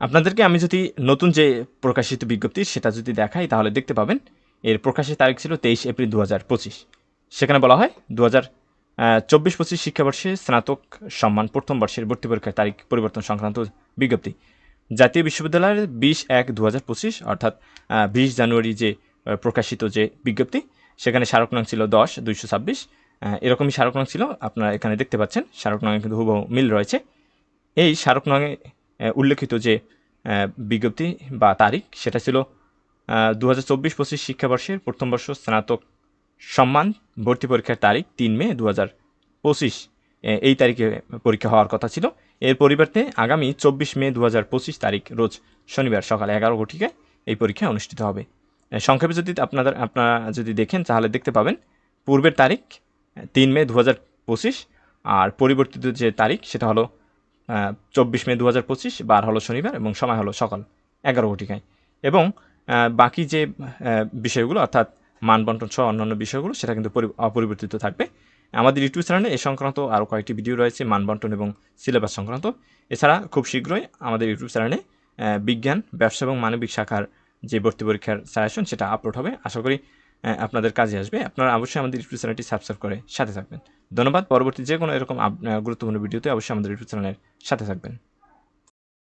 আপনাদেরকে আমি যদি নতুন যে প্রকাশিত বিজ্ঞপ্তি সেটা যদি দেখাই, তাহলে দেখতে পাবেন এর প্রকাশের তারিখ ছিল তেইশ এপ্রিল দু হাজার পঁচিশ। সেখানে বলা হয় দু হাজার চব্বিশ পঁচিশ শিক্ষাবর্ষে স্নাতক সম্মান প্রথম বর্ষের ভর্তি পরীক্ষার তারিখ পরিবর্তন সংক্রান্ত বিজ্ঞপ্তি। জাতীয় বিশ্ববিদ্যালয়ের বিশ এক দু হাজার পঁচিশ, অর্থাৎ বিশ জানুয়ারি যে প্রকাশিত যে বিজ্ঞপ্তি, সেখানে স্মারক নং ছিল দশ, দুইশো ছাব্বিশ। এরকমই স্মারক নং ছিল, আপনারা এখানে দেখতে পাচ্ছেন, স্মারক নঙে কিন্তু হুবহু মিল রয়েছে। এই স্মারক নঙে উল্লেখিত যে বিজ্ঞপ্তি বা তারিখ, সেটা ছিল দু হাজার চব্বিশ পঁচিশ শিক্ষাবর্ষের প্রথম বর্ষ স্নাতক সম্মান ভর্তি পরীক্ষার তারিখ তিন মে দু হাজার পঁচিশ এই তারিখে পরীক্ষা হওয়ার কথা ছিল। এর পরিবর্তে আগামী চব্বিশ মে দু হাজার পঁচিশ তারিখ রোজ শনিবার সকাল এগারো ঘটিকায় এই পরীক্ষা অনুষ্ঠিত হবে। সংক্ষেপে যদি আপনাদের, আপনারা যদি দেখেন, তাহলে দেখতে পাবেন, পূর্বের তারিখ, তিন মে দু হাজার পঁচিশ, আর পরিবর্তিত যে তারিখ, সেটা হলো চব্বিশ মে দু হাজার পঁচিশ, বার হলো শনিবার এবং সময় হলো সকাল এগারো ঘটিকায়। এবং বাকি যে বিষয়গুলো, অর্থাৎ মানবন্টন সহ অন্যান্য বিষয়গুলো, সেটা কিন্তু অপরিবর্তিত থাকবে। আমাদের ইউটিউব চ্যানেলে এ সংক্রান্ত আরও কয়েকটি ভিডিও রয়েছে, মানবন্টন এবং সিলেবাস সংক্রান্ত। এছাড়া খুব শীঘ্রই আমাদের ইউটিউব চ্যানেলে বিজ্ঞান, ব্যবসা এবং মানবিক শাখার যে ভর্তি পরীক্ষার সাজেশন সেটা আপলোড হবে। আশা করি আপনাদের কাজে আসবে। আপনারা অবশ্যই আমাদের ইউটিউব চ্যানেলটি সাবস্ক্রাইব করে সাথে থাকবেন। ধন্যবাদ। পরবর্তী যে কোনো এরকম গুরুত্বপূর্ণ ভিডিওতে অবশ্যই আমাদের ইউটিউব চ্যানেলের সাথে থাকবেন।